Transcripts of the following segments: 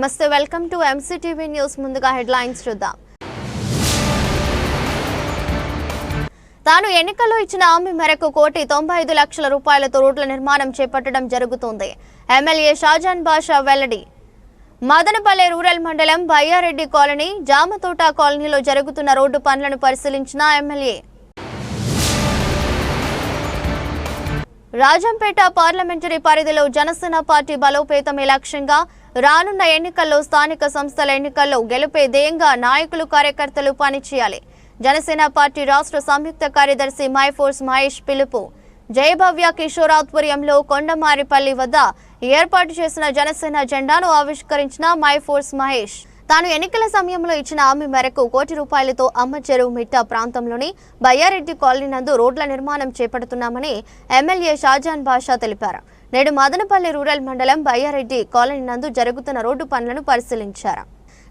నమస్తే welcome to MCTV news ముందుగా headlines చూద్దాం. తాను ఎన్నికల్లో ఇచ్చిన హామీ మేరకు కోటి తొంభై ఐదు లక్షల రూపాయలతో రోడ్ల నిర్మాణం చేపట్టడం జరుగుతుంది. ఎమ్మెల్యే షాజాన్ బాషా వెల్లడి. మదనపల్లె రూరల్ మండలం బయ్యారెడ్డి కాలనీ జామతోట కాలనీలో జరుగుతున్న రోడ్డు పనులను పరిశీలించిన ఎమ్మెల్యే. రాజంపేట పార్లమెంటరీ పరిధిలో జనసేన పార్టీ బలోపేతమే లక్ష్యంగా రానున్న ఎన్నికల్లో స్థానిక సంస్థల ఎన్నికల్లో గెలుపే ధ్యేయంగా నాయకులు కార్యకర్తలు పనిచేయాలి. జనసేన పార్టీ రాష్ట్ర సంయుక్త కార్యదర్శి మైఫోర్స్ మహేష్ పిలుపు. జయభవ్య కిషోర్ ఆధ్వర్యంలో కొండమారిపల్లి వద్ద ఏర్పాటు చేసిన జనసేన జెండాను ఆవిష్కరించిన మైఫోర్స్ మహేష్. తాను ఎన్నికల సమయంలో ఇచ్చిన హామీ మేరకు కోటి రూపాయలతో అమ్మ చెరువు మిట్ట ప్రాంతంలోని బయ్యారెడ్డి కాలనీ నందు రోడ్ల నిర్మాణం చేపడుతున్నామని ఎమ్మెల్యే షాజాన్ బాషా తెలిపారు. నేడు మదనపల్లి రూరల్ మండలం బయ్యారెడ్డి కాలనీ నందు జరుగుతున్న రోడ్డు పనులను పరిశీలించారు.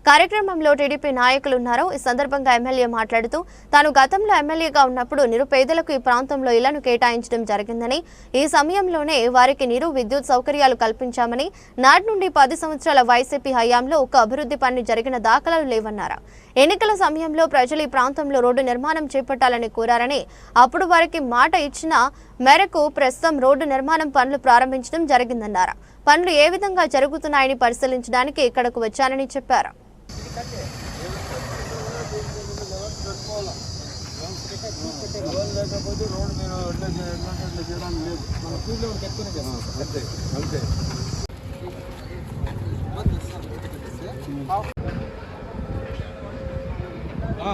కార్యక్రమంలో టీడీపీ నాయకులు ఉన్నారు. ఈ సందర్భంగా ఎమ్మెల్యే మాట్లాడుతూ తాను గతంలో ఎమ్మెల్యేగా ఉన్నప్పుడు నిరుపేదలకు ఈ ప్రాంతంలో ఇళ్ళను కేటాయించడం జరిగిందని ఈ సమయంలోనే వారికి నీరు విద్యుత్ సౌకర్యాలు కల్పించామని నాటి నుండి పది సంవత్సరాల వైసీపీ హయాంలో ఒక అభివృద్ధి పని జరిగిన దాఖలాలు లేవన్నారు. ఎన్నికల సమయంలో ప్రజలు ఈ ప్రాంతంలో రోడ్డు నిర్మాణం చేపట్టాలని కోరారని అప్పుడు వారికి మాట ఇచ్చిన మేరకు ప్రస్తుతం రోడ్డు నిర్మాణం పనులు ప్రారంభించడం జరిగిందన్నారు. పనులు ఏ విధంగా జరుగుతున్నాయని పరిశీలించడానికి ఇక్కడకు వచ్చానని చెప్పారు మీరు ఎట్లా చే- ఎట్లా అంటే అట్లా చేయడానికి లేదు మన ఫీల్డ్లో అంతే అంతే ఆ.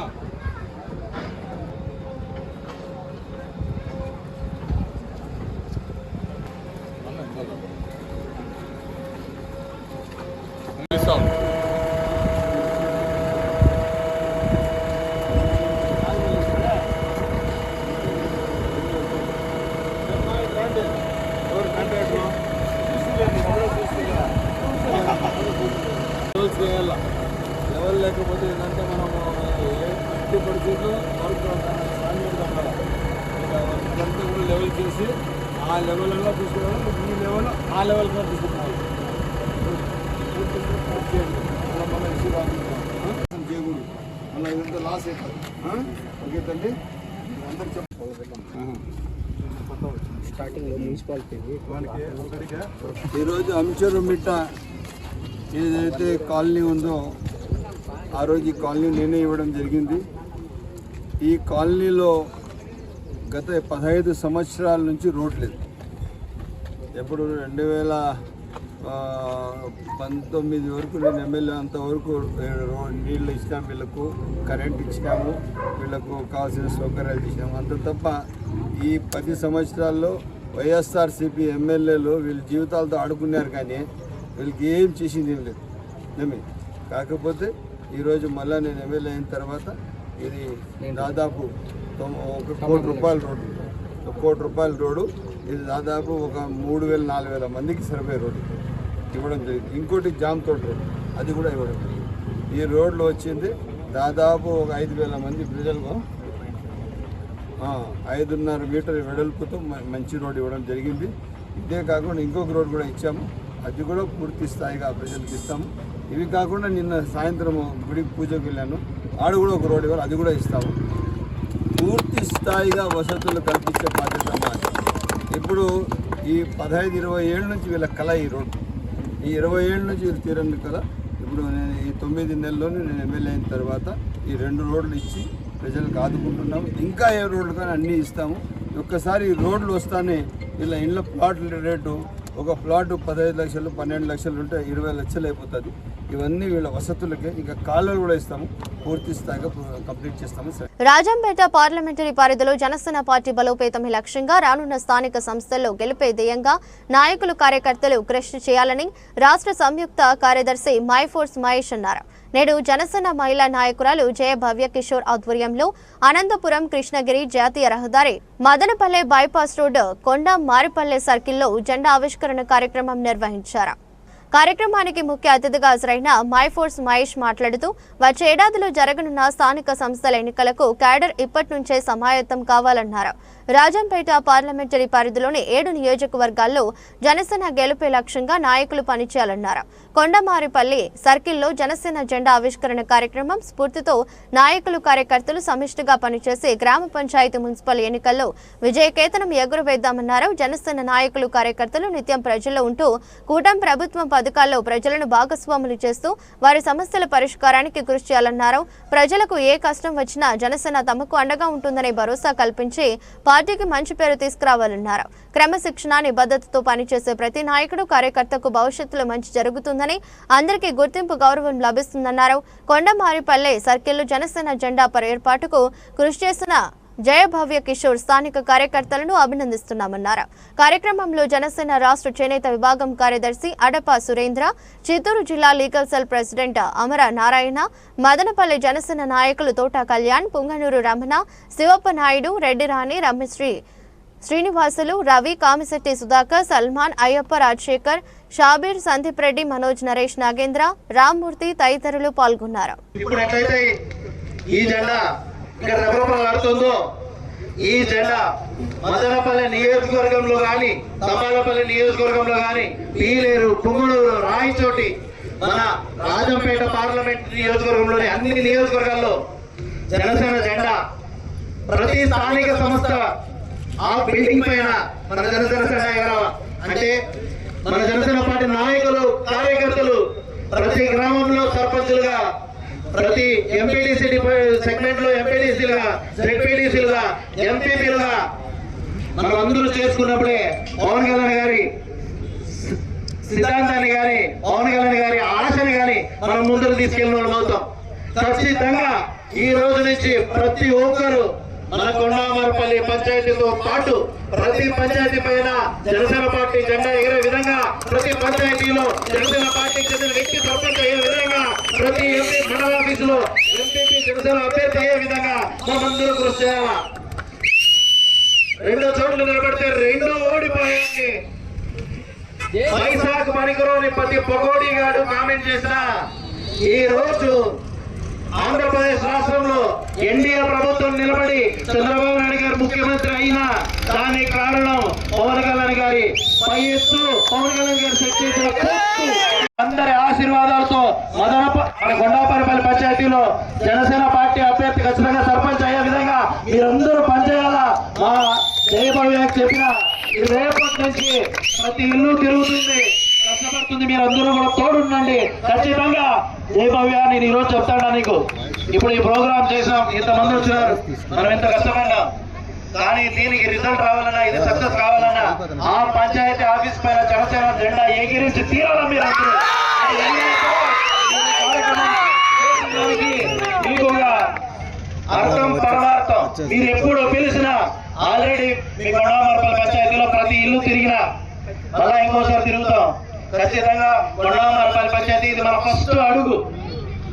పిలుస్తాం. ఎవరు కాంట్రాక్టర్? లెవెల్స్ చేయాల లెవెల్ లేకపోతే ఇదంతా మనం ఫిఫ్టీ పర్సెంట్ వర్క్ స్టాండర్డ్ ఉండాలి ఇదంతా కూడా లెవెల్ చేసి ఆ లెవెల్లో తీసుకురావాలి ఈ లెవెల్ ఆ లెవెల్ కూడా తీసుకురావాలి అలా మన ఇష్యూ చేయకూడదు మళ్ళీ ఇదంతా లాస్ అవుతుంది ఓకే తండ్రి అందరికి మున్సిపాలిటీ ఈరోజు అంచరు మిట్ట ఏదైతే కాలనీ ఉందో ఆ రోజు ఈ కాలనీ నేనే ఇవ్వడం జరిగింది. ఈ కాలనీలో గత పదహైదు సంవత్సరాల నుంచి రోడ్ లేదు ఎప్పుడు రెండు వేల పంతొమ్మిది వరకు నేను ఎమ్మెల్యే అంతవరకు నీళ్ళు ఇచ్చినాము వీళ్ళకు కరెంట్ ఇచ్చినాము వీళ్ళకు కావాల్సిన సౌకర్యాలు ఇచ్చినాము అంత తప్ప ఈ పది సంవత్సరాల్లో వైఎస్ఆర్సీపీ ఎమ్మెల్యేలు వీళ్ళ జీవితాలతో ఆడుకున్నారు కానీ వీళ్ళకి ఏం చేసింది ఏం లేదు. నమ్మి కాకపోతే ఈరోజు మళ్ళీ నేను ఎమ్మెల్యే అయిన తర్వాత ఇది దాదాపు ఒక కోటి రూపాయల రోడ్డు. ఒక కోటి రూపాయల రోడ్డు. ఇది దాదాపు ఒక మూడు వేల నాలుగు వేల మందికి సరిపోయే రోడ్డు. ఇవ్వడం జరిగింది. ఇంకోటి జామ్ తోట రోడ్డు. అది కూడా ఇవ్వడం జరిగింది. ఈ రోడ్లో వచ్చింది దాదాపు ఒక ఐదు వేల మంది ప్రజలకు ఐదున్నర మీటర్ వెడల్పుతో మంచి రోడ్డు ఇవ్వడం జరిగింది. ఇదే కాకుండా ఇంకొక రోడ్డు కూడా ఇచ్చాము. అది కూడా పూర్తి స్థాయిగా ప్రజలకు ఇస్తాము. ఇవి కాకుండా నిన్న సాయంత్రం గుడి పూజకు వెళ్ళాను. ఆడ కూడా ఒక రోడ్డు ఇవ్వాలి అది కూడా ఇస్తాము. పూర్తి స్థాయిగా వసతులు కల్పించే బాధ్యత మాది. ఇప్పుడు ఈ పదహైదు ఇరవై ఏళ్ళ నుంచి వీళ్ళ కళ ఈ రోడ్డు. ఈ ఇరవై ఏళ్ళ నుంచి వీళ్ళు తీరని కళ. ఇప్పుడు నేను ఈ తొమ్మిది నెలల్లోనే నేను ఎమ్మెల్యే అయిన తర్వాత ఈ రెండు రోడ్లు ఇచ్చి ప్రజలకు ఆదుకుంటున్నాము. ఇంకా ఏ రోడ్లు కానీ అన్నీ ఇస్తాము. ఒక్కసారి ఈ రోడ్లు వస్తానే వీళ్ళ ఇండ్ల ప్లాట్ల రేటు ఒక ప్లాట్ పదహైదు లక్షలు పన్నెండు లక్షలు ఉంటే ఇరవై లక్షలు అయిపోతుంది. ఇవన్నీ వీళ్ళ వసతులకే ఇంకా కాలువలు కూడా ఇస్తాము. పూర్తి స్థాయిగా కంప్లీట్ చేస్తాము రాజంపేట పార్లమెంటరీ పరిధిలో జనసేన పార్టీ బలోపేతమే లక్ష్యంగా రానున్న స్థానిక సంస్థల్లో గెలిపే ధ్యేయంగా నాయకులు కార్యకర్తలు కృషి చేయాలని రాష్ట్ర సంయుక్త కార్యదర్శి మైఫోర్స్ మహేష్ అన్నారు. నేడు జనసేన మహిళా నాయకురాలు జయ భవ్య కిషోర్ ఆధ్వర్యంలో అనంతపురం కృష్ణగిరి జాతీయ రహదారి మదనపల్లె బైపాస్ రోడ్డు కొండ మారిపల్లె సర్కిల్లో జెండా ఆవిష్కరణ కార్యక్రమం నిర్వహించారు. కార్యక్రమానికి ముఖ్య అతిథిగా హాజరైన మైఫోర్స్ మహేష్ మాట్లాడుతూ వచ్చే ఏడాదిలో జరగనున్న స్థానిక సంస్థల ఎన్నికలకు క్యాడర్ ఇప్పటి నుంచే సమాయత్తం కావాలన్నారు. రాజంపేట పార్లమెంటరీ పరిధిలోని ఏడు నియోజకవర్గాల్లో జనసేన గెలుపే లక్ష్యంగా నాయకులు పనిచేయాలన్నారు. కొండమారిపల్లి సర్కిల్లో జనసేన జెండా ఆవిష్కరణ కార్యక్రమం స్ఫూర్తితో నాయకులు కార్యకర్తలు సమిష్టిగా పనిచేసి గ్రామ పంచాయతీ మున్సిపల్ ఎన్నికల్లో విజయకేతనం ఎగురవేద్దామన్నారు. జనసేన నాయకులు కార్యకర్తలు నిత్యం ప్రజల్లో ఉంటూ కూటమి ప్రభుత్వం పథకాల్లో ప్రజలను భాగస్వాములు చేస్తూ వారి సమస్యల పరిష్కారానికి కృషి చేయాలన్నారు. ప్రజలకు ఏ కష్టం వచ్చినా జనసేన తమకు అండగా ఉంటుందనే భరోసా కల్పించి పార్టీకి మంచి పేరు తీసుకురావాలన్నారు. క్రమశిక్షణ నిబద్ధతతో పనిచేసే ప్రతి నాయకుడు కార్యకర్తకు భవిష్యత్తులో మంచి జరుగుతుందని అందరికీ గుర్తింపు గౌరవం లభిస్తుందన్నారు. కొండమారిపల్లె సర్కిల్లో జనసేన జెండా పర ఏర్పాటుకు కృషి చేసిన జయభవ్య కిషోర్ స్థానిక కార్యకర్తలను అభినందిస్తున్నామన్నారు. కార్యక్రమంలో జనసేన రాష్ట్ర చేనేత విభాగం కార్యదర్శి అడప సురేంద్ర చిత్తూరు జిల్లా legal cell president Amara Narayana Madanapalle Janasena నాయకులు తోట కళ్యాణ్ పుంగనూరు రమణ శివప్ప నాయుడు రెడ్డి రాణి రమశ్రీ శ్రీనివాసులు రవి కామిశెట్టి సుధాకర్ సల్మాన్ అయ్యప్ప రాజశేఖర్ షాబీర్ సందీప్ రెడ్డి మనోజ్ నరేష్ నాగేంద్ర రామ్మూర్తి తదితరులు పాల్గొన్నారు. ఇప్పుడు ఎట్లయితే ఈ ఇక్కడ ఈ జెండా మదనపల్లి నియోజకవర్గంలో కానీ తమ్మాలపల్లి నియోజకవర్గంలో కానీ పీలేరు పుంగుడూరు రాయచోటి మన రాజంపేట పార్లమెంట్ నియోజకవర్గంలోని అన్ని నియోజకవర్గాల్లో జనసేన జెండా ప్రతి స్థానిక సంస్థ ఆ బిల్డింగ్ పైన మన జనసేన జెండా అంటే మన జనసేన పార్టీ నాయకులు కార్యకర్తలు ప్రతి గ్రామంలో సర్పంచులుగా ప్రతి ఎంపీటీసీ సెగ్మెంట్లో ఎంపీడీసీలుగా జెడ్పీడీసీలుగా ఎంపీపీలుగా మనం అందరూ చేసుకున్నప్పుడే పవన్ కళ్యాణ్ గారి సిద్ధాంతాన్ని గాని పవన్ కళ్యాణ్ గారి ఆశని గాని మనం ముందుకు తీసుకెళ్ళిన వాళ్ళం అవుతాం. ఖచ్చితంగా ఈ రోజు నుంచి ప్రతి ఒక్కరు మన కొండామరపల్లి పంచాయతీతో పాటు ప్రతి పంచాయతీ పైన జనసేన పార్టీ జెండా ఎగిరే విధంగా ప్రతి పంచాయతీలో జనసేన పార్టీకి చెందిన వ్యక్తి సర్పంచ్ అయ్యే విధంగా ప్రతి ఎంపీ మండల ఆఫీసులో ఎంపీపీ జనసేన అభ్యర్థి అయ్యే విధంగా మనమందరూ కృషి చేయాలా? రెండో చోట్ల నిలబడితే రెండో ఓడిపోయాయి. వైశాఖ పనికిరోని ప్రతి పొగోడి గాడు కామెంట్ చేసిన ఈ రోజు ఆంధ్రప్రదేశ్ రాష్ట్రంలో ఎన్డీఏ ప్రభుత్వం నిలబడి చంద్రబాబు నాయుడు గారు ముఖ్యమంత్రి అయినా దానికి కారణం పవన్ కళ్యాణ్ గారి పై ఎత్తు పవన్ కళ్యాణ్ గారు సెట్ చేసిన అందరి ఆశీర్వాదాలతో మదనప మన కొండాపల్లిపల్లి పంచాయతీలో జనసేన పార్టీ అభ్యర్థి ఖచ్చితంగా సర్పంచ్ అయ్యే విధంగా మీరందరూ పనిచేయాల? మా జయభవ్య చెప్పిన రేపటి నుంచి ప్రతి ఇల్లు తిరుగుతుంది. కష్టపడుతుంది మీరు అందరూ కూడా తోడుండండి. ఖచ్చితంగా జయభవ్య నేను ఈరోజు చెప్తాడా నీకు? ఇప్పుడు ఈ ప్రోగ్రామ్ చేసాం ఇంతమంది వచ్చినారు. మనం ఎంత కష్టపడ్డాం? కానీ దీనికి రిజల్ట్ రావాలన్నా ఇది సక్సెస్ కావాలన్నా ఆ పంచాయతీ ఆఫీస్ పైన జనసేన జెండా ఎగిరించి తీరాలా మీరు అందరూ మీకు అర్థం పరమార్థం. మీరు ఎప్పుడు పిలిచినా ఆల్రెడీ మీ కొండామరపల్లి పంచాయతీలో ప్రతి ఇల్లు తిరిగినా మళ్ళా ఇంకోసారి తిరుగుతాం. ఖచ్చితంగా కొండామరపల్లి పంచాయతీ ఇది మన ఫస్ట్ అడుగు.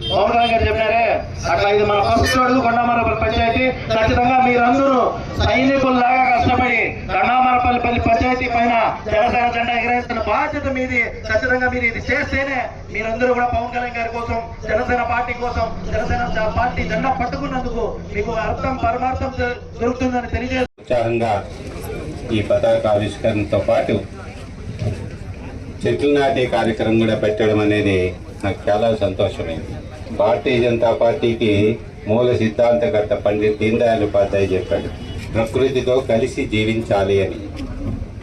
మోహన్ గారు చెప్పినారే? అట్లా ఇది మన ఫస్ట్ అడుగు కొండామరపల్లి పంచాయతీ ఖచ్చితంగా మీరందరూ సైనికుల్లాగా కష్టపడి కొండామరపల్లి పంచాయతీ పైన జనసేన జెండా ఎగరేస్తున్న బాధ్యత మీది. ఖచ్చితంగా మీరు ఇది చేస్తేనే మీరందరూ కూడా పవన్ కళ్యాణ్ గారి కోసం జనసేన పార్టీ కోసం జనసేన పార్టీ జెండా పట్టుకున్నందుకు మీకు అర్థం పరమార్థం దొరుకుతుందని తెలియజేస్తారు ఈ పతాక ఆవిష్కరణతో పాటు చెట్లు నాటే కార్యక్రమం కూడా పెట్టడం అనేది నాకు చాలా సంతోషమైంది. భారతీయ జనతా పార్టీకి మూల సిద్ధాంతకర్త పండిత్ దీన్ దయాళ్ ఉపాధ్యాయ చెప్పాడు ప్రకృతితో కలిసి జీవించాలి అని.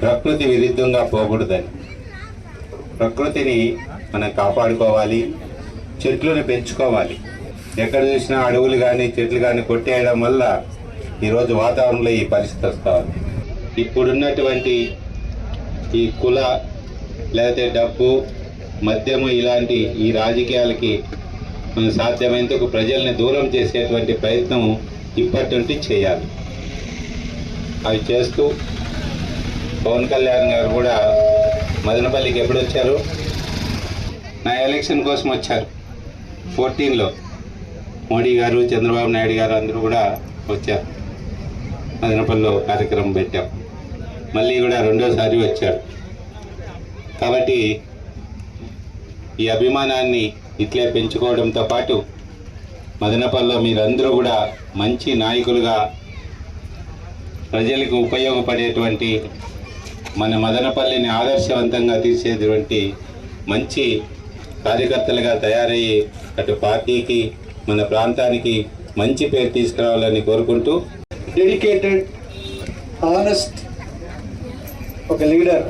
ప్రకృతి విరుద్ధంగా పోకూడదని. ప్రకృతిని మనం కాపాడుకోవాలి చెట్లను పెంచుకోవాలి. ఎక్కడ చూసినా అడవులు కానీ చెట్లు కానీ కొట్టేయడం వల్ల ఈరోజు వాతావరణంలో ఈ పరిస్థితి వస్తూ ఉంది. ఇప్పుడున్నటువంటి ఈ కుల లేకపోతే డబ్బు మద్యము ఇలాంటి ఈ రాజకీయాలకి మనం సాధ్యమైనందుకు ప్రజల్ని దూరం చేసేటువంటి ప్రయత్నం ఇప్పటి నుండి చేయాలి. అవి చేస్తూ పవన్ కళ్యాణ్ గారు కూడా మదనపల్లికి ఎప్పుడు వచ్చారు? నా ఎలక్షన్ కోసం వచ్చారు. ఫోర్టీన్లో మోడీ గారు చంద్రబాబు నాయుడు గారు అందరూ కూడా వచ్చారు. మదనపల్లిలో కార్యక్రమం పెట్టాం. మళ్ళీ కూడా రెండోసారి వచ్చాడు కాబట్టి ఈ అభిమానాన్ని ఇట్లే పెంచుకోవడంతో పాటు మదనపల్లిలో మీరందరూ కూడా మంచి నాయకులుగా ప్రజలకు ఉపయోగపడేటువంటి మన మదనపల్లిని ఆదర్శవంతంగా తీసేటువంటి మంచి కార్యకర్తలుగా తయారయ్యి అటు పార్టీకి మన ప్రాంతానికి మంచి పేరు తీసుకురావాలని కోరుకుంటూ డెడికేటెడ్ ఆనెస్ట్ ఒక leader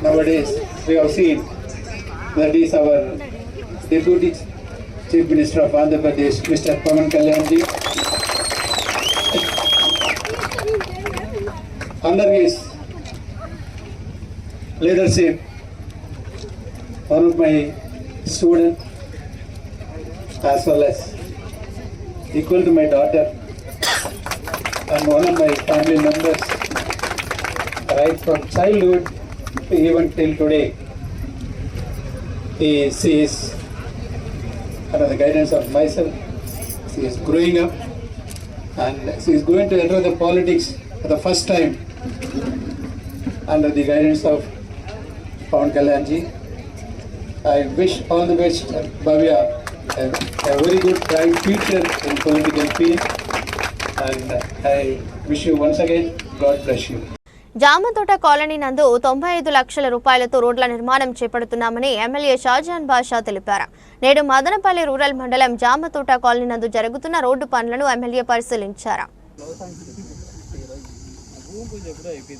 leader. We have seen that is our Deputy Chief Minister of Andhra Pradesh, Mr. Pavan Kalyanji. Under his leadership, one of my student as well as equal to my daughter and one of my family members, right from childhood even till today. He sees, under the guidance of myself, she is growing up and she is going to enter the politics for the first time under the guidance of Pawan Kalyanji. I wish all the best, Bhavya, a, a very good bright future in political field and I wish you once again, God bless you. Jamathota colony నందు తొంభై ఐదు లక్షల రూపాయలతో రోడ్ల నిర్మాణం చేపడుతున్నామని MLA Shahjahan బాషా తెలిపారు. నేడు మదనపల్లి రూరల్ మండలం జామతోట కాలనీ నందు జరుగుతున్న రోడ్డు పనులను ఎమ్మెల్యే పరిశీలించారు.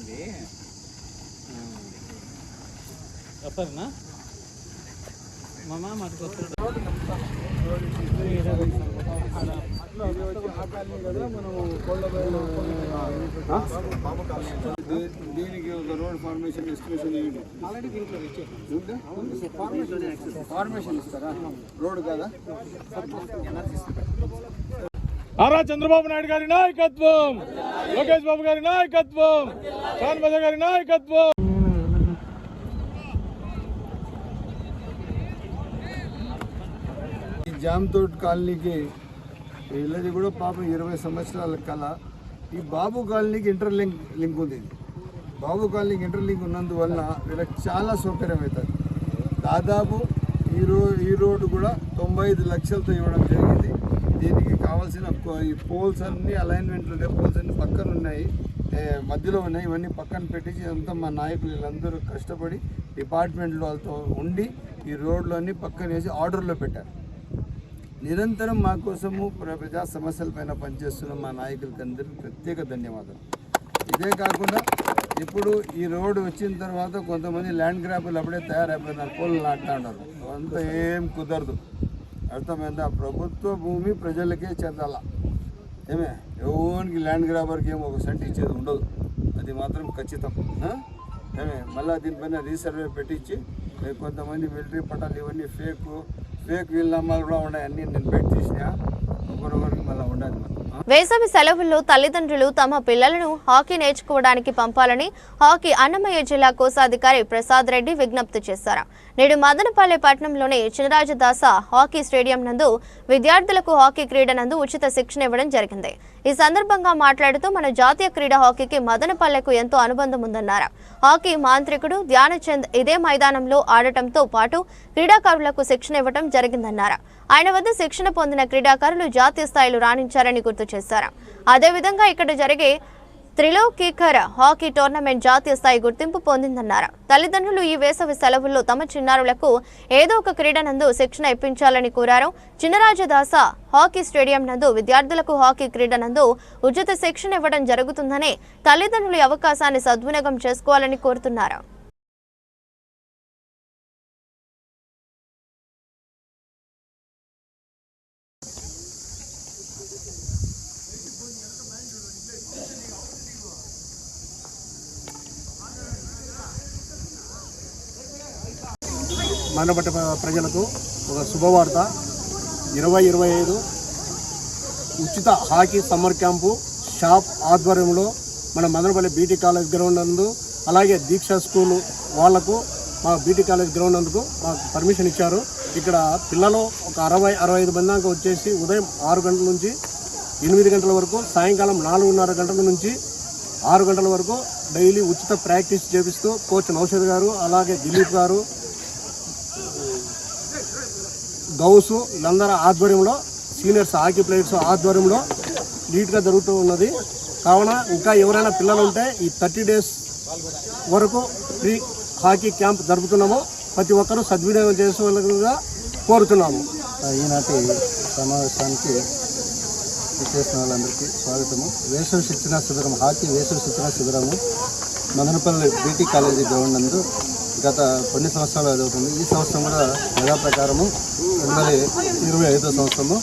దీ- దీనికి ఒక రోడ్ ఫార్మేషన్ ఎస్టిమేషన్ ఇవ్వండి ఫార్మేషన్ ఇస్తారా? రోడ్ కాదా? నారా చంద్రబాబు నాయుడు గారి నాయకత్వం లోకేష్ బాబు గారి నాయకత్వం చాన్మజ గారి నాయకత్వం. జామ్తోట్ కాలనీకి వీళ్ళది కూడా పాపం ఇరవై సంవత్సరాల కళ. ఈ బాబు కాలనీకి ఇంటర్ లింక్ లింక్ ఉంది. బాబు కాలనీకి ఇంటర్ లింక్ ఉన్నందువలన వీళ్ళకి చాలా సౌకర్యం అవుతుంది. దాదాపు ఈ రో ఈ రోడ్డు కూడా తొంభై ఐదు లక్షలతో ఇవ్వడం జరిగింది. దీనికి కావాల్సిన ఈ పోల్స్ అన్ని అలైన్మెంట్లు ఉండే పోల్స్ అన్ని పక్కన ఉన్నాయి. మధ్యలో ఉన్నాయి. ఇవన్నీ పక్కన పెట్టేసి అంతా మా నాయకులు వీళ్ళందరూ కష్టపడి డిపార్ట్మెంట్ వాళ్ళతో ఉండి ఈ రోడ్లు అన్నీ పక్కన వేసి ఆర్డర్లో పెట్టారు. నిరంతరం మా కోసము ప్ర- ప్రజా సమస్యలపైన పనిచేస్తున్న మా నాయకులకి అందరికీ ప్రత్యేక ధన్యవాదాలు. ఇదే కాకుండా ఇప్పుడు ఈ రోడ్డు వచ్చిన తర్వాత కొంతమంది ల్యాండ్ గ్రాబులు అప్పుడే తయారైపోయినారు పోలు నాటుతా ఉన్నారు అంత ఏం కుదరదు. అర్థమైందా? ప్రభుత్వ భూమి ప్రజలకే చెందాల. ఏమే? ఎవరికి ల్యాండ్ గ్రాబర్కి ఏమో ఒక సెంట్ ఇచ్చేది ఉండదు. అది మాత్రం ఖచ్చితం. ఏమే? మళ్ళీ దీనిపైన రీసర్వే పెట్టించి కొంతమంది మిలిటరీ పట్టాలు ఇవన్నీ ఫేక్ ఫేక్ వీళ్ళనామాలు కూడా ఉన్నాయి? అన్నీ నేను బయట తీసినా. ఒకరొకరికి మళ్ళీ ఉండాలి మనం వేసవి సెలవుల్లో తల్లిదండ్రులు తమ పిల్లలను హాకీ నేర్చుకోవడానికి పంపాలని హాకీ అన్నమయ్య జిల్లా కోశాధికారి ప్రసాద్ రెడ్డి విజ్ఞప్తి చేశారు. నేడు మదనపల్లె పట్టణంలోని చినరాజదాస హాకీ స్టేడియం నందు విద్యార్థులకు హాకీ క్రీడ నందు ఉచిత శిక్షణ ఇవ్వడం జరిగింది. ఈ సందర్భంగా మాట్లాడుతూ మన జాతీయ క్రీడా హాకీకి మదనపల్లెకు ఎంతో అనుబంధం ఉందన్నారు. హాకీ మాంత్రికుడు ధ్యానచంద్ ఇదే మైదానంలో ఆడటంతో పాటు క్రీడాకారులకు శిక్షణ ఇవ్వడం జరిగిందన్నారు. ఆయన వద్ద శిక్షణ పొందిన క్రీడాకారులు జాతీయ స్థాయిలో రాణించారని గుర్తు చేశారు. అదేవిధంగా ఇక్కడ జరిగే త్రిలోకీకర్ హాకీ టోర్నమెంట్ జాతీయ స్థాయి గుర్తింపు పొందిందన్నారు. తల్లిదండ్రులు ఈ వేసవి సెలవుల్లో తమ చిన్నారులకు ఏదో ఒక క్రీడ నందు శిక్షణ ఇప్పించాలని కోరారు. చిన్నరాజదాస హాకీ స్టేడియం నందు విద్యార్థులకు హాకీ క్రీడ నందు ఉచిత శిక్షణ ఇవ్వడం జరుగుతుందని తల్లిదండ్రులు అవకాశాన్ని సద్వినియోగం చేసుకోవాలని కోరుతున్నారు. మానవట ప్రజలకు ఒక శుభవార్త. ఇరవై ఇరవై ఐదు ఉచిత హాకీ సమ్మర్ క్యాంపు షాప్ ఆధ్వర్యంలో మన మదనపల్లి బీటీ కాలేజ్ గ్రౌండ్ నందు అలాగే దీక్ష స్కూల్ వాళ్ళకు మా బీటీ కాలేజ్ గ్రౌండ్ నందుకు మాకు పర్మిషన్ ఇచ్చారు. ఇక్కడ పిల్లలు ఒక అరవై అరవై ఐదు మంది దాకా వచ్చేసి ఉదయం ఆరు గంటల నుంచి ఎనిమిది గంటల వరకు సాయంకాలం నాలుగున్నర గంటల నుంచి ఆరు గంటల వరకు డైలీ ఉచిత ప్రాక్టీస్ చేపిస్తూ కోచ్ నౌషద్ గారు అలాగే దిలీప్ గారు గౌసు వీళ్ళందరి ఆధ్వర్యంలో సీనియర్స్ హాకీ ప్లేయర్స్ ఆధ్వర్యంలో నీట్గా జరుగుతూ ఉన్నది. కావున ఇంకా ఎవరైనా పిల్లలు ఉంటే ఈ థర్టీ డేస్ వరకు ఫ్రీ హాకీ క్యాంప్ జరుపుతున్నాము. ప్రతి ఒక్కరూ సద్వినియోగం చేసుకోవాలిగా కోరుతున్నాము. ఈనాటి సమావేశానికి విచ్చేసిన వాళ్ళందరికీ స్వాగతము. వేసవి శిక్షణ శిబిరం హాకీ వేసవి శిక్షణ శిబిరము మదనపల్లి బీటీ కాలేజీ గ్రౌండ్ నందు గత కొన్ని సంవత్సరాలు జరుగుతుంది ఈ సంవత్సరం కూడా యథా ప్రకారము రెండు ఇరవై ఐదో సంవత్సరము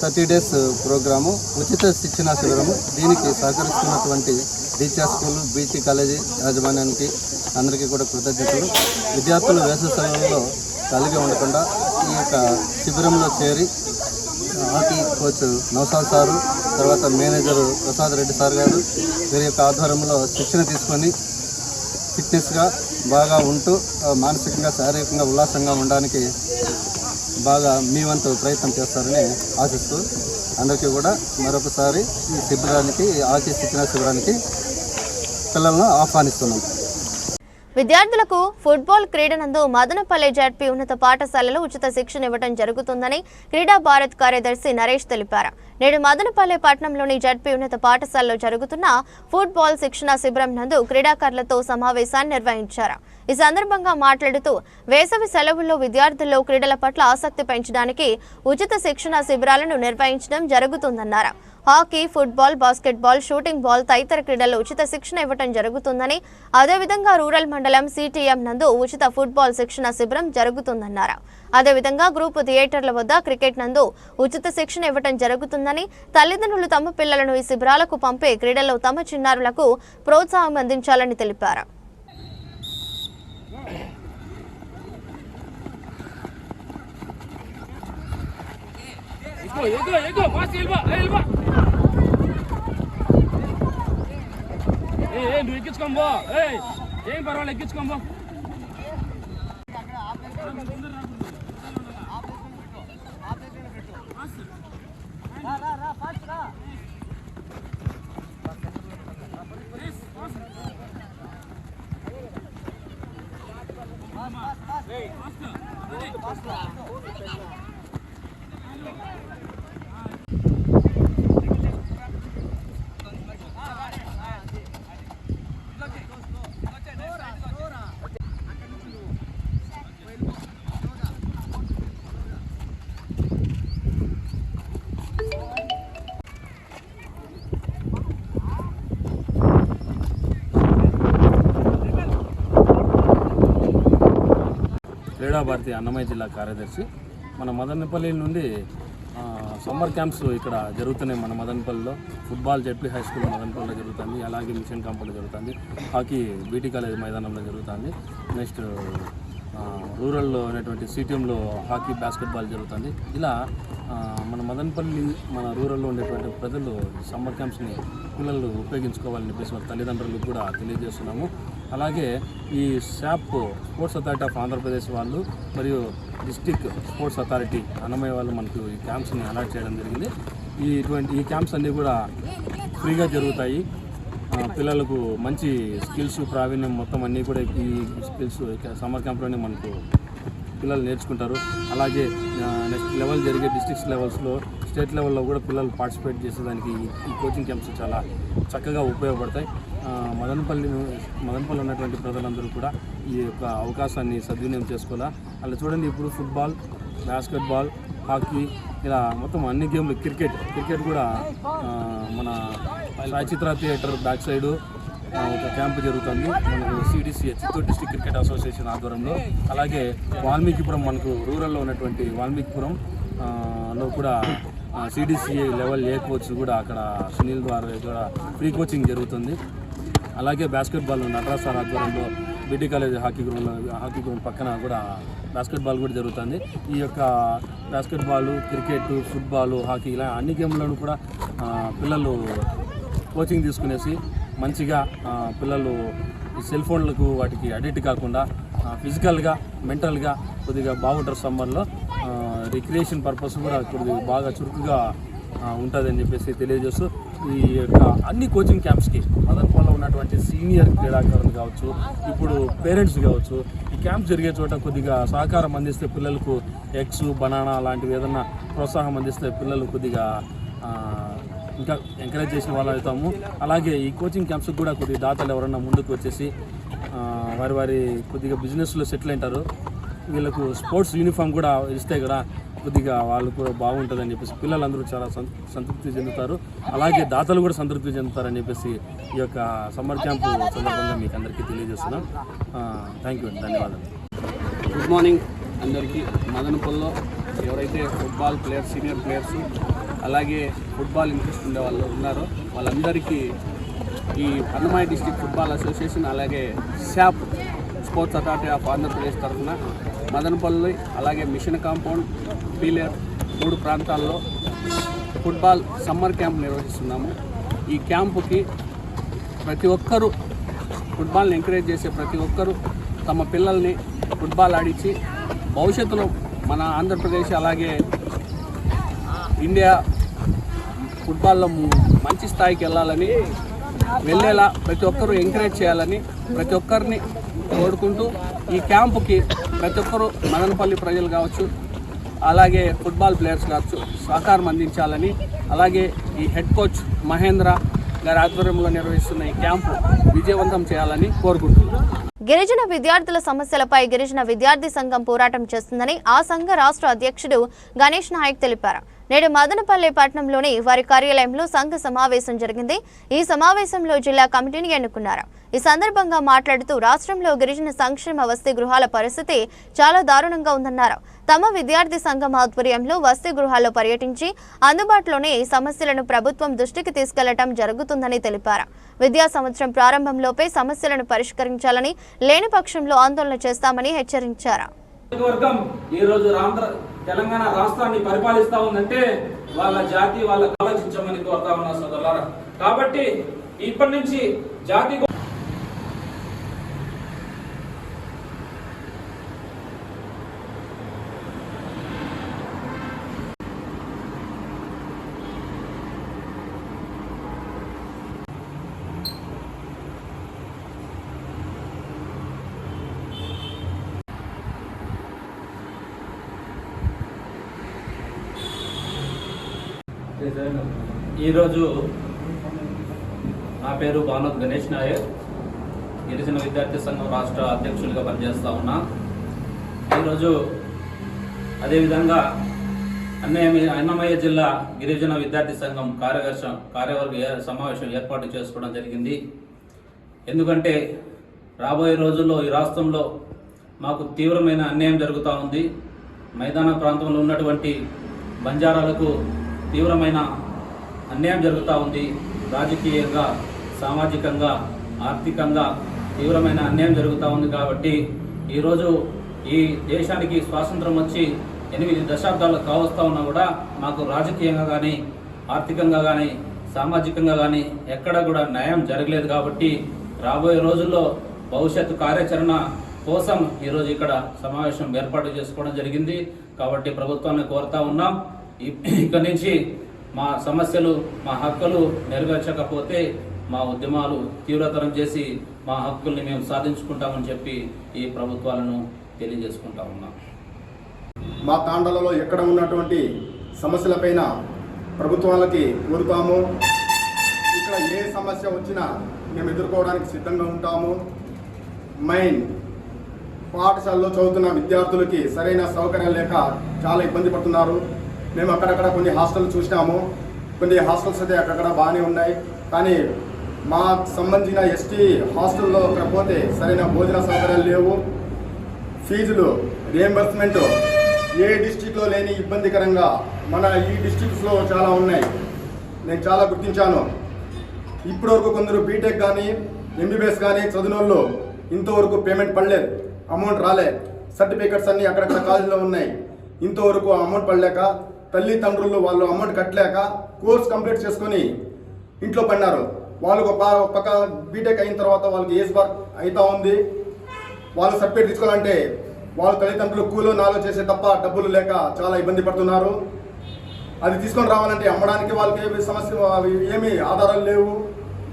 థర్టీ డేస్ ప్రోగ్రాము ఉచిత శిక్షణ శిబిరము. దీనికి సహకరిస్తున్నటువంటి బీచా స్కూల్ బీచీ కాలేజీ యాజమాన్యానికి అందరికీ కూడా కృతజ్ఞతలు. విద్యార్థులు వేసవి సెలవుల్లో కలిగి ఉండకుండా ఈ యొక్క శిబిరంలో చేరి హాకీ కోచ్ నౌసాద్ సారు తర్వాత మేనేజరు ప్రసాద్ రెడ్డి సార్ గారు వీరి యొక్క ఆధ్వర్యంలో శిక్షణ తీసుకొని ఫిట్నెస్గా బాగా ఉంటూ మానసికంగా శారీరకంగా ఉల్లాసంగా ఉండడానికి బాగా మీ వంతు ప్రయత్నం చేస్తారని ఆశిస్తూ అందరికీ కూడా మరొకసారి ఈ శిబిరానికి ఈ శిక్షణ శిబిరానికి పిల్లలను ఆహ్వానిస్తున్నాం. విద్యార్థులకు ఫుట్బాల్ క్రీడనందు మదనపల్లె జడ్పీ ఉన్నత పాఠశాలలో ఉచిత శిక్షణ ఇవ్వడం జరుగుతుందని క్రీడా భారత్ కార్యదర్శి నరేష్ తెలిపారు. నేడు మదనపల్లె పట్టణంలోని జడ్పీ ఉన్నత పాఠశాలలో జరుగుతున్న ఫుట్బాల్ శిక్షణ శిబిరం నందు క్రీడాకారులతో సమావేశాన్ని నిర్వహించారు. ఈ సందర్భంగా మాట్లాడుతూ వేసవి సెలవుల్లో విద్యార్థుల్లో క్రీడల పట్ల ఆసక్తి పెంచడానికి ఉచిత శిక్షణ శిబిరాలను నిర్వహించడం జరుగుతుందన్నారు. Hockey football basketball shooting ball తదితర క్రీడల్లో ఉచిత శిక్షణ ఇవ్వడం జరుగుతుందని అదేవిధంగా రూరల్ మండలం సిటీఎం నందు ఉచిత ఫుట్బాల్ శిక్షణ శిబిరం జరుగుతుందన్నారు. అదేవిధంగా గ్రూప్ థియేటర్ల వద్ద క్రికెట్ నందు ఉచిత శిక్షణ ఇవ్వడం జరుగుతుందని తల్లిదండ్రులు తమ పిల్లలను ఈ శిబిరాలకు పంపే క్రీడల్లో తమ చిన్నారులకు ప్రోత్సాహం అందించాలని తెలిపారు. ఏ నువ్వు ఎక్కించుకోంబో ఏం పర్వాలేదు ఎక్కించుకోంబో క్రీడాభారతి అన్నమయ్య జిల్లా కార్యదర్శి. మన మదనపల్లి నుండి సమ్మర్ క్యాంప్స్ ఇక్కడ జరుగుతున్నాయి మన మదనపల్లిలో. ఫుట్బాల్ జెడ్పీ హై స్కూల్ మదనపల్లిలో జరుగుతుంది అలాగే మిషన్ క్యాంపులో జరుగుతుంది హాకీ బీటీ కాలేజ్ మైదానంలో జరుగుతుంది నెక్స్ట్ రూరల్లో ఉన్నటువంటి సిటీఎంలో హాకీ బాస్కెట్బాల్ జరుగుతుంది. ఇలా మన మదనపల్లి మన రూరల్లో ఉండేటువంటి ప్రజలు సమ్మర్ క్యాంప్స్ని పిల్లలు ఉపయోగించుకోవాలని చెప్పేసి వాళ్ళ తల్లిదండ్రులకు కూడా తెలియజేస్తున్నాము. అలాగే ఈ SAAP sports authority of Andhra Pradesh వాళ్ళు మరియు డిస్టిక్ స్పోర్ట్స్ అథారిటీ అన్నమయ్య వాళ్ళు మనకు ఈ క్యాంప్స్ని అలాట్ చేయడం జరిగింది. ఈ ఇటువంటి ఈ క్యాంప్స్ అన్నీ కూడా ఫ్రీగా జరుగుతాయి. పిల్లలకు మంచి స్కిల్స్ ప్రావీణ్యం మొత్తం అన్నీ కూడా ఈ స్కిల్స్ సమ్మర్ క్యాంప్లోనే మనకు పిల్లలు నేర్చుకుంటారు. అలాగే నెక్స్ట్ లెవెల్ జరిగే డిస్ట్రిక్ట్స్ లెవెల్స్లో స్టేట్ లెవెల్లో కూడా పిల్లలు పార్టిసిపేట్ చేసేదానికి ఈ- కోచింగ్ క్యాంప్స్ చాలా చక్కగా ఉపయోగపడతాయి. మదనపల్లి మదనపల్లి ఉన్నటువంటి ప్రజలందరూ కూడా ఈ యొక్క అవకాశాన్ని సద్వినియోగం చేసుకోవాలా? అలా చూడండి ఇప్పుడు ఫుట్బాల్ బాస్కెట్బాల్ హాకీ ఇలా మొత్తం అన్ని గేమ్లు క్రికెట్ క్రికెట్ కూడా మన Sai Chitra theatre back side ఒక క్యాంప్ జరుగుతుంది. మనకు CDC Chittoor district cricket association ఆధ్వర్యంలో. అలాగే వాల్మీకిపురం మనకు రూరల్లో ఉన్నటువంటి వాల్మీకిపురం లో కూడా సిడిసిఏ లెవెల్ ఏ కోచ్ కూడా అక్కడ సునీల్ ద్వారా కూడా ఫ్రీ కోచింగ్ జరుగుతుంది. అలాగే బాస్కెట్బాల్ నటరాజ్ సార్ ఆధ్వర్యంలో BT college hockey ground hockey ground పక్కన కూడా బాస్కెట్బాల్ కూడా జరుగుతుంది. ఈ యొక్క బాస్కెట్బాల్ క్రికెట్ ఫుట్బాల్ హాకీ ఇలా అన్ని గేమ్లను కూడా పిల్లలు కోచింగ్ తీసుకునేసి మంచిగా పిల్లలు ఈ సెల్ ఫోన్లకు వాటికి అడిక్ట్ కాకుండా ఫిజికల్గా మెంటల్గా కొద్దిగా బాగుంటారు సమ్మర్లో రిక్రియేషన్ పర్పస్ కూడా కొద్దిగా బాగా చురుకుగా ఉంటుందని చెప్పేసి తెలియజేస్తూ ఈ యొక్క అన్ని కోచింగ్ క్యాంప్స్కి మదన్పల్లిలో ఉన్నటువంటి సీనియర్ క్రీడాకారులు కావచ్చు ఇప్పుడు పేరెంట్స్ కావచ్చు ఈ క్యాంప్ జరిగే చోట కొద్దిగా సహకారం అందిస్తే పిల్లలకు ఎగ్స్ బనానా లాంటివి ఏదన్నా ప్రోత్సాహం అందిస్తే పిల్లలు కొద్దిగా ఇంకా ఎంకరేజ్ చేసిన వాళ్ళు అవుతాము. అలాగే ఈ కోచింగ్ క్యాంప్స్కి కూడా కొద్దిగా దాతలు ఎవరన్నా ముందుకు వచ్చేసి వారి వారి కొద్దిగా బిజినెస్లో సెటిల్ అయింటారు వీళ్ళకు స్పోర్ట్స్ యూనిఫామ్ కూడా ఇస్తే కూడా కొద్దిగా వాళ్ళు కూడా బాగుంటుందని చెప్పేసి పిల్లలందరూ చాలా సంతృప్తి చెందుతారు. అలాగే దాతలు కూడా సంతృప్తి చెందుతారని చెప్పేసి ఈ యొక్క సమ్మర్ క్యాంపు సందర్భంగా మీకు అందరికీ తెలియజేస్తున్నాం. థ్యాంక్ యూ ధన్యవాదాలు. గుడ్ మార్నింగ్ అందరికీ. మదనపల్లో ఎవరైతే ఫుట్బాల్ ప్లేయర్స్ సీనియర్ ప్లేయర్స్ అలాగే ఫుట్బాల్ ఇంట్రెస్ట్ ఉండే వాళ్ళు ఉన్నారో వాళ్ళందరికీ ఈ అన్నమయ్య డిస్టిక్ ఫుట్బాల్ అసోసియేషన్ అలాగే SAAP sports authority of Andhra Pradesh తరఫున మదనపల్లి అలాగే మిషన్ కాంపౌండ్ పీలేర్ మూడు ప్రాంతాల్లో ఫుట్బాల్ సమ్మర్ క్యాంప్ నిర్వహిస్తున్నాము. ఈ క్యాంపుకి ప్రతి ఒక్కరూ ఫుట్బాల్ని ఎంకరేజ్ చేసే ప్రతి ఒక్కరూ తమ పిల్లల్ని ఫుట్బాల్ ఆడించి భవిష్యత్తులో మన ఆంధ్రప్రదేశ్ అలాగే ఇండియా ఫుట్బాల్లో మంచి స్థాయికి వెళ్ళాలని వెళ్ళేలా ప్రతి ఒక్కరూ ఎంకరేజ్ చేయాలని ప్రతి ఒక్కరిని కోరుకుంటూ ఈ క్యాంపుకి ప్రతి ఒక్కరూ మదనపల్లి ప్రజలు కావచ్చు అలాగే ఫుట్బాల్ ప్లేయర్స్ కావచ్చు సహకారం అందించాలని అలాగే ఈ హెడ్ కోచ్ మహేంద్ర గారి ఆధ్వర్యంలో నిర్వహిస్తున్న ఈ క్యాంపు విజయవంతం చేయాలని కోరుకుంటున్నాను గిరిజన విద్యార్థుల సమస్యలపై గిరిజన విద్యార్థి సంఘం పోరాటం చేస్తుందని ఆ సంఘ రాష్ట్ర అధ్యక్షుడు గణేష్ నాయక్ తెలిపారు. నేడు మదనపల్లి పట్టణంలోని వారి కార్యాలయంలో సంఘ సమావేశం జరిగింది. ఈ సమావేశంలో జిల్లా కమిటీని ఎన్నుకున్నారు. ఈ సందర్భంగా మాట్లాడుతూ రాష్ట్రంలో గిరిజన సంక్షేమ వసతి గృహాల పరిస్థితి చాలా దారుణంగా ఉందన్నారు. తమ విద్యార్థి సంఘం ఆధ్వర్యంలో వసతి గృహాల్లో పర్యటించి అందుబాటులోనే ఈ సమస్యలను ప్రభుత్వం దృష్టికి తీసుకెళ్ళడం జరుగుతుందని తెలిపారు. విద్యా సంవత్సరం ప్రారంభంలోపే సమస్యలను పరిష్కరించాలని లేని పక్షంలో ఆందోళన చేస్తామని హెచ్చరించారు. వర్గం ఈ రోజు ఆంధ్ర తెలంగాణ రాష్ట్రాన్ని పరిపాలిస్తా ఉందంటే వాళ్ళ జాతి వాళ్ళ ఆలోచించమని కోరుతా ఉన్నా సోదరులారా. కాబట్టి ఇప్పటి నుంచి జాతి ఈరోజు నా పేరు భానోత్ గణేష్ నాయర్. గిరిజన విద్యార్థి సంఘం రాష్ట్ర అధ్యక్షులుగా పనిచేస్తూ ఉన్నా. ఈరోజు అదేవిధంగా అన్నయ్య అన్నమయ్య జిల్లా గిరిజన విద్యార్థి సంఘం కార్యదర్శ కార్యవర్గ సమావేశం ఏర్పాటు చేసుకోవడం జరిగింది. ఎందుకంటే రాబోయే రోజుల్లో ఈ రాష్ట్రంలో మాకు తీవ్రమైన అన్యాయం జరుగుతూ ఉంది. మైదాన ప్రాంతంలో ఉన్నటువంటి బంజారాలకు తీవ్రమైన అన్యాయం జరుగుతూ ఉంది. రాజకీయంగా సామాజికంగా ఆర్థికంగా తీవ్రమైన అన్యాయం జరుగుతూ ఉంది కాబట్టి ఈరోజు ఈ దేశానికి స్వాతంత్రం వచ్చి ఎనిమిది దశాబ్దాలు కావస్తూ ఉన్నా కూడా మాకు రాజకీయంగా కానీ ఆర్థికంగా కానీ సామాజికంగా కానీ ఎక్కడ కూడా న్యాయం జరగలేదు కాబట్టి రాబోయే రోజుల్లో భవిష్యత్తు కార్యాచరణ కోసం ఈరోజు ఇక్కడ సమావేశం ఏర్పాటు చేసుకోవడం జరిగింది కాబట్టి ప్రభుత్వాన్ని కోరుతా ఉన్నాం. ఇక్కడి నుంచి మా సమస్యలు మా హక్కులు నెరవేర్చకపోతే మా ఉద్యమాలు తీవ్రతరం చేసి మా హక్కుల్ని మేము సాధించుకుంటామని చెప్పి ఈ ప్రభుత్వాలను తెలియజేసుకుంటా ఉన్నాం. మా తాండలలో ఎక్కడ ఉన్నటువంటి సమస్యలపైన ప్రభుత్వాలకి కోరుతాము? ఇక్కడ ఏ సమస్య వచ్చినా మేము ఎదుర్కోవడానికి సిద్ధంగా ఉంటాము. మెయిన్ పాఠశాలలో చదువుతున్న విద్యార్థులకి సరైన సౌకర్యాలు లేక చాలా ఇబ్బంది పడుతున్నారు. మేము అక్కడక్కడ కొన్ని హాస్టల్ చూసినాము. కొన్ని హాస్టల్స్ అయితే అక్కడక్కడ బాగానే ఉన్నాయి. కానీ మాకు సంబంధించిన ఎస్టీ హాస్టల్లో అక్కడ పోతే సరైన భోజన సౌకర్యాలు లేవు. ఫీజులు రియంబర్స్మెంట్ ఏ డిస్టిక్లో లేని ఇబ్బందికరంగా మన ఈ డిస్టిక్స్లో చాలా ఉన్నాయి. నేను చాలా గుర్తించాను. ఇప్పటివరకు కొందరు బీటెక్ కానీ ఎంబీబీఎస్ కానీ చదివిన ఇంతవరకు పేమెంట్ పడలేదు. అమౌంట్ రాలే. సర్టిఫికెట్స్ అన్నీ అక్కడక్కడ కాలేజీలో ఉన్నాయి. ఇంతవరకు అమౌంట్ పడలేక తల్లిదండ్రులు వాళ్ళు అమౌంట్ కట్టలేక కోర్స్ కంప్లీట్ చేసుకొని ఇంట్లో పడినారు. వాళ్ళకు ఒక ఒక పక్క బీటెక్ అయిన తర్వాత వాళ్ళకి ఏజ్ బార్ అవుతా ఉంది. వాళ్ళు సర్టిఫికేట్ తీసుకోవాలంటే వాళ్ళ తల్లిదండ్రులు కూలో నాలో చేసే తప్ప డబ్బులు లేక చాలా ఇబ్బంది పడుతున్నారు. అది తీసుకొని రావాలంటే అమ్మడానికి వాళ్ళకి ఏమి సమస్య ఏమి ఏమీ ఆధారాలు లేవు.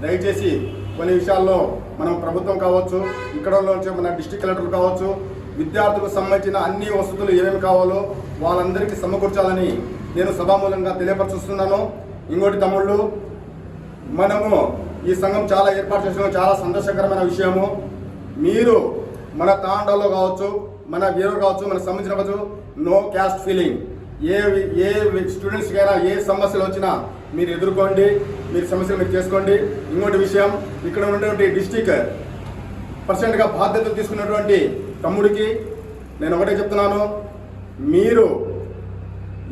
దయచేసి కొన్ని విషయాల్లో మనం ప్రభుత్వం కావచ్చు ఇక్కడ నుంచి మన డిస్టిక్ కలెక్టర్లు కావచ్చు విద్యార్థులకు సంబంధించిన అన్ని వసతులు ఏమేమి కావాలో వాళ్ళందరికీ సమకూర్చాలని నేను సభామూలంగా తెలియపరుస్తున్నాను ఇంకోటి తమ్ముళ్ళు మనము ఈ సంఘం చాలా ఏర్పాటు చేసిన చాలా సంతోషకరమైన విషయము. మీరు మన తాండాలో కావచ్చు మన వీరు కావచ్చు మన సంబంధించిన కావచ్చు నో క్యాస్ట్ ఫీలింగ్ ఏ ఏ స్టూడెంట్స్కైనా ఏ సమస్యలు వచ్చినా మీరు ఎదుర్కోండి మీరు సమస్యలు మీరు చేసుకోండి. ఇంకోటి విషయం ఇక్కడ ఉన్నటువంటి డిస్టిక్ పర్సెంట్గా బాధ్యతలు తీసుకున్నటువంటి తమ్ముడికి నేను ఒకటే చెప్తున్నాను. మీరు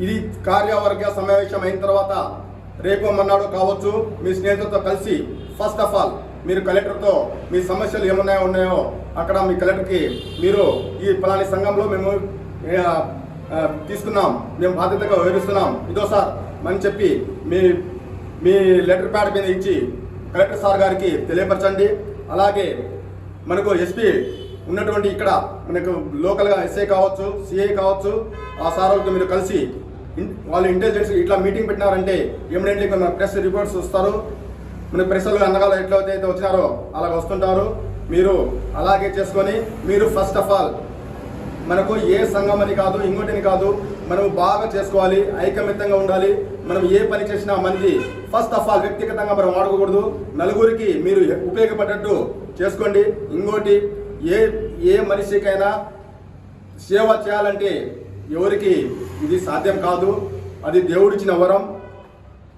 ఇది కార్యవర్గ సమావేశం అయిన తర్వాత రేపు మన్నాడు కావచ్చు మీ స్నేహితులతో కలిసి ఫస్ట్ ఆఫ్ ఆల్ మీరు కలెక్టర్తో మీ సమస్యలు ఏమున్నాయో ఉన్నాయో అక్కడ మీ కలెక్టర్కి మీరు ఈ పలాని సంఘంలో మేము తీసుకున్నాం. మేము బాధ్యతగా వివరిస్తున్నాం. ఇదో సార్ అని చెప్పి మీ మీ లెటర్ ప్యాడ్ మీద ఇచ్చి కలెక్టర్ సార్ గారికి తెలియపరచండి. అలాగే మనకు ఎస్పీ ఉన్నటువంటి ఇక్కడ మనకు లోకల్గా ఎస్ఏ కావచ్చు సిఐ కావచ్చు ఆ సార్లతో మీరు కలిసి వాళ్ళు ఇంటెలిజెన్స్ ఇట్లా మీటింగ్ పెట్టినారంటే ఎమిడెంట్లీ మన ప్రెస్ రిపోర్ట్స్ వస్తారు. మన ప్రెస్లు అన్నగాలు ఎట్లయితే అయితే వచ్చినారో అలాగ వస్తుంటారు. మీరు అలాగే చేసుకొని మీరు ఫస్ట్ ఆఫ్ ఆల్ మనకు ఏ సంఘం అని కాదు ఇంకోటిని కాదు మనం బాగా చేసుకోవాలి ఐకమత్యంగా ఉండాలి మనం ఏ పని చేసినా మంది ఫస్ట్ ఆఫ్ ఆల్ వ్యక్తిగతంగా మనం వాడుకోకూడదు. నలుగురికి మీరు ఉపయోగపడ్డట్టు చేసుకోండి. ఇంకోటి ఏ ఏ మనిషికైనా సేవ చేయాలంటే ఎవరికి ఇది సాధ్యం కాదు. అది దేవుడిచ్చిన వరం.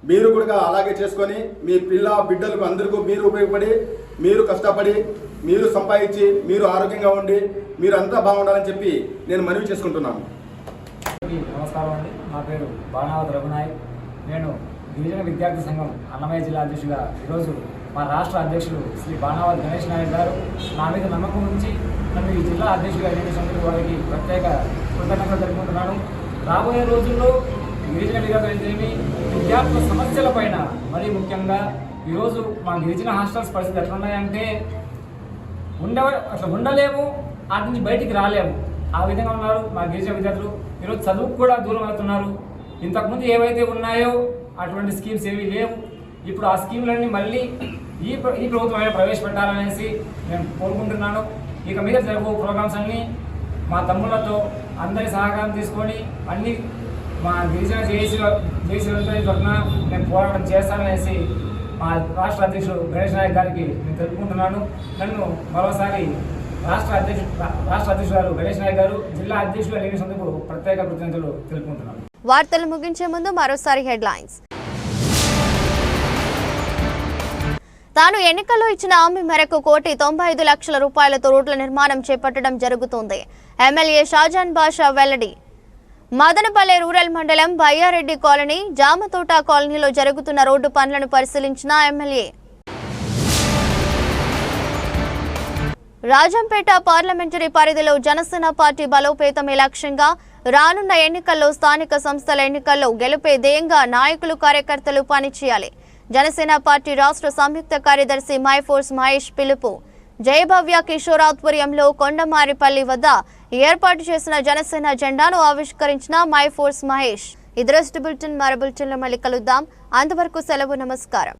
మీరు కూడా అలాగే చేసుకొని మీ పిల్ల బిడ్డలకు అందరికీ మీరు ఉపయోగపడి మీరు కష్టపడి మీరు సంపాదించి మీరు ఆరోగ్యంగా ఉండి మీరు అంతా బాగుండాలని చెప్పి నేను మనవి చేసుకుంటున్నాను. నమస్కారం అండి. నా పేరు బాణావతి రఘునాయక్. నేను గిరిజన విద్యార్థి సంఘం అన్నమయ్య జిల్లా అధ్యక్షుడిగా ఈరోజు మా రాష్ట్ర అధ్యక్షులు శ్రీ బాణావతి గణేష్ నాయక్ గారు. నా మీద నమ్మకం ఉంచి నన్ను ఈ జిల్లా అధ్యక్షుడిగా నియమించినందుకు వారికి ప్రత్యేక కృతజ్ఞతలు జరుపుకుంటున్నాను రాబోయే రోజుల్లో గిరిజన విద్యార్థులైతేమి విద్యార్థుల సమస్యల పైన మరీ ముఖ్యంగా ఈరోజు మా గిరిజన హాస్టల్స్ పరిస్థితి ఎట్లున్నాయంటే ఉండ అట్లా ఉండలేము వాటి నుంచి బయటికి రాలేము. ఆ విధంగా ఉన్నారు మా గిరిజన విద్యార్థులు. ఈరోజు చదువుకు కూడా దూరం అవుతున్నారు. ఇంతకుముందు ఏవైతే ఉన్నాయో అటువంటి స్కీమ్స్ ఏవి లేవు. ఇప్పుడు ఆ స్కీమ్లన్నీ మళ్ళీ ఈ ఈ ఈ ప్రభుత్వమే ప్రవేశపెట్టాలనేసి నేను కోరుకుంటున్నాను. ఇక మీద జరుగు ప్రోగ్రామ్స్ అన్నీ మా తమ్ముళ్ళతో అందరి సహకారం తీసుకొని అన్ని మా గిరిజన జేసీల జేసీలతో తరఫున నేను పోరాటం చేస్తాననేసి మా రాష్ట్ర అధ్యక్షుడు గణేష్ నాయక్ గారికి నేను తెలుపుకుంటున్నాను. నన్ను మరోసారి రాష్ట్ర అధ్యక్షుడు రాష్ట్ర అధ్యక్షుడు గారు గణేష్ నాయక్ గారు జిల్లా అధ్యక్షుడు నియమించినందుకు ప్రత్యేక కృతజ్ఞతలు తెలుపుకుంటున్నాను. వార్తలు ముగించే ముందు మరోసారి హెడ్లైన్స్. తాను ఎన్నికల్లో ఇచ్చిన హామీ మేరకు కోటి తొంభై ఐదు లక్షల రూపాయలతో రోడ్ల నిర్మాణం చేపట్టడం జరుగుతుంది. ఎమ్మెల్యే షాజాన్ బాషా వెల్లడి. మదనపల్లె రూరల్ మండలం బయ్యారెడ్డి కాలనీ జామతోట కాలనీలో జరుగుతున్న రోడ్డు పనులను పరిశీలించిన ఎమ్మెల్యే. రాజంపేట పార్లమెంటరీ పరిధిలో జనసేన పార్టీ బలోపేతమే లక్ష్యంగా రానున్న ఎన్నికల్లో స్థానిక సంస్థల ఎన్నికల్లో గెలుపే ధ్యేయంగా నాయకులు కార్యకర్తలు పనిచేయాలి. జనసేన పార్టీ రాష్ట్ర సంయుక్త కార్యదర్శి మైఫోర్స్ మహేష్ పిలుపు. జయభవ్య కిషోర్ ఆధ్వర్యంలో కొండమారిపల్లి వద్ద ఏర్పాటు చేసిన జనసేన జెండాను ఆవిష్కరించిన మైఫోర్స్ మహేష్. ఇద్దరు బులెటిన్ మరో బులెటిన్లో మళ్ళీ కలుద్దాం. అంతవరకు సెలవు నమస్కారం.